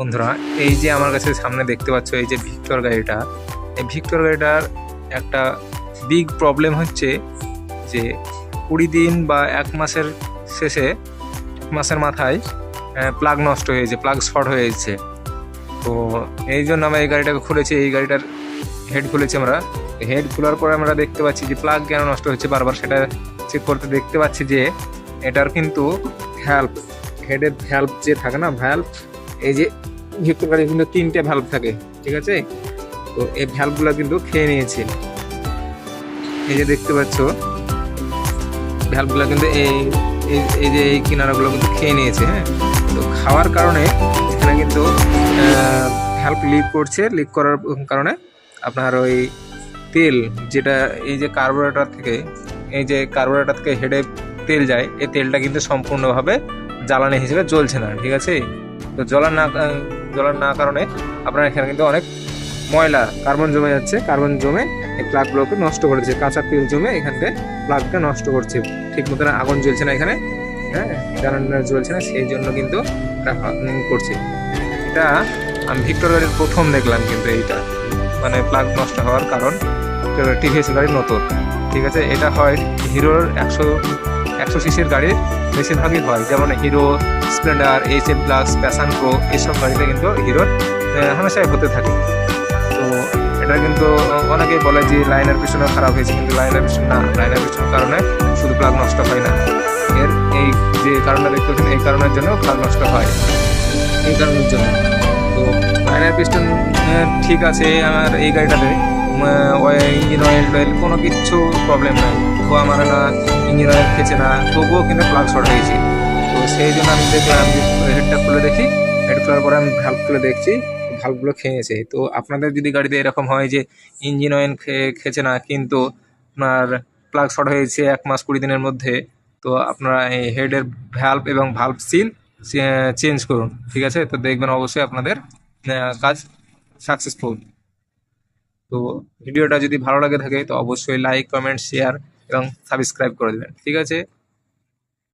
বন্ধুরা, এই যে আমার কাছে সামনে দেখতে পাচ্ছ এই যে ভিক্টর গাড়িটা, এই ভিক্টর গাড়িটার একটা বিগ প্রবলেম হচ্ছে যে কুড়ি দিন বা এক মাসের শেষে মাসের মাথায় প্লাগ নষ্ট হয়েছে প্লাগ শর্ট হয়ে যাচ্ছে তো এই জন্য আমরা এই গাড়িটাকে খুলেছি, এই গাড়িটার হেড খুলেছি আমরা। হেড খোলার পরে আমরা দেখতে পাচ্ছি যে প্লাগ কেন নষ্ট হচ্ছে বারবার, সেটা চেক করতে দেখতে পাচ্ছি যে এটার কিন্তু ভ্যালভ হেডের ভ্যালভ যে থাকে না ভ্যালভ এই যে গাড়ি কিন্তু তিনটে ভ্যালভ থাকে, ঠিক আছে? তো এই ভ্যালভগুলো কিন্তু খেয়ে নিয়েছে। এই যে দেখতে পাচ্ছ ভ্যালভগুলো কিন্তু এই- এই যে এই কিনারাগুলো কিন্তু খেয়ে নিয়েছে হ্যাঁ? তো খাওয়ার কারণে এখানে কিন্তু ভ্যালভ লিক করছে লিক করার কারণে আপনার ওই তেল যেটা, এই যে কার্বোরেটর থেকে, এই যে কার্বোরেটর থেকে হেডে তেল যায়, এই তেলটা কিন্তু সম্পূর্ণভাবে জ্বালানি হিসেবে জ্বলছে না, ঠিক আছে? তো জ্বলা না জ্বলার না কারণে আপনার এখানে কিন্তু অনেক ময়লা, কার্বন জমে যাচ্ছে। কার্বন জমে এই প্লাগগুলোকে নষ্ট করেছে। কাঁচা তেল জমে এখান থেকে প্লাগটা নষ্ট করছে। ঠিক মতন আগুন জ্বলছে না এখানে। হ্যাঁ জ্বালানি জ্বলছে না, সেই জন্য কিন্তু এটা করছে। এটা আমি ভিক্টর গাড়ির প্রথম দেখলাম কিন্তু এইটা। মানে প্লাগ নষ্ট হওয়ার কারণ টিভিএস গাড়ির নতুন। ঠিক আছে, এটা হয় হিরোর একশো একশো সিসির গাড়ির বেশিরভাগই হয়। যেমন Hero, Splendor H F plus Passion Pro এইসব গাড়িতে কিন্তু হিরোর হামেশাই হতে থাকে। তো এটা কিন্তু অনেকে বলে যে লাইনের পিছনে খারাপ হয়েছে, কিন্তু লাইনের পিছনে না, লাইনের পিছনের কারণে শুধু প্লাগ নষ্ট হয় না। এর এই যে কারণটা দেখতে পাচ্ছেন, এই কারণের জন্য প্লাগ নষ্ট হয়। এই কারণের জন্য। তো লাইনের পিস্টন ঠিক আছে, আমার এই গাড়িটাতে। ইঞ্জিন অয়েল টয়েল কোনো কিচ্ছু প্রবলেম নাই। ধোয়া মারে না ইঞ্জিন অয়েল খেছে না, তবুও কিন্তু প্লাগ শর্ট হয়েছে। তো সেই জন্য আমি দেখলাম হেডটা খুলে দেখি হেড খোলার পরে আমি ভাল্ব খুলে দেখছি ভাল্বগুলো খেয়েছে। তো আপনাদের যদি গাড়িতে এরকম হয় যে ইঞ্জিন অয়েল খেছে না, কিন্তু আপনার প্লাগ শর্ট হয়েছে এক মাস কুড়ি দিনের মধ্যে, তো আপনারা এই হেডের ভ্যালভ এবং ভাল্ব সিল চেঞ্জ করুন, ঠিক আছে? তো দেখবেন অবশ্যই আপনাদের কাজ সাকসেসফুল তো ভিডিওটা যদি ভালো লাগে থাকে, তো অবশ্যই লাইক কমেন্ট শেয়ার এবং সাবস্ক্রাইব করে দেবেন। ঠিক আছে?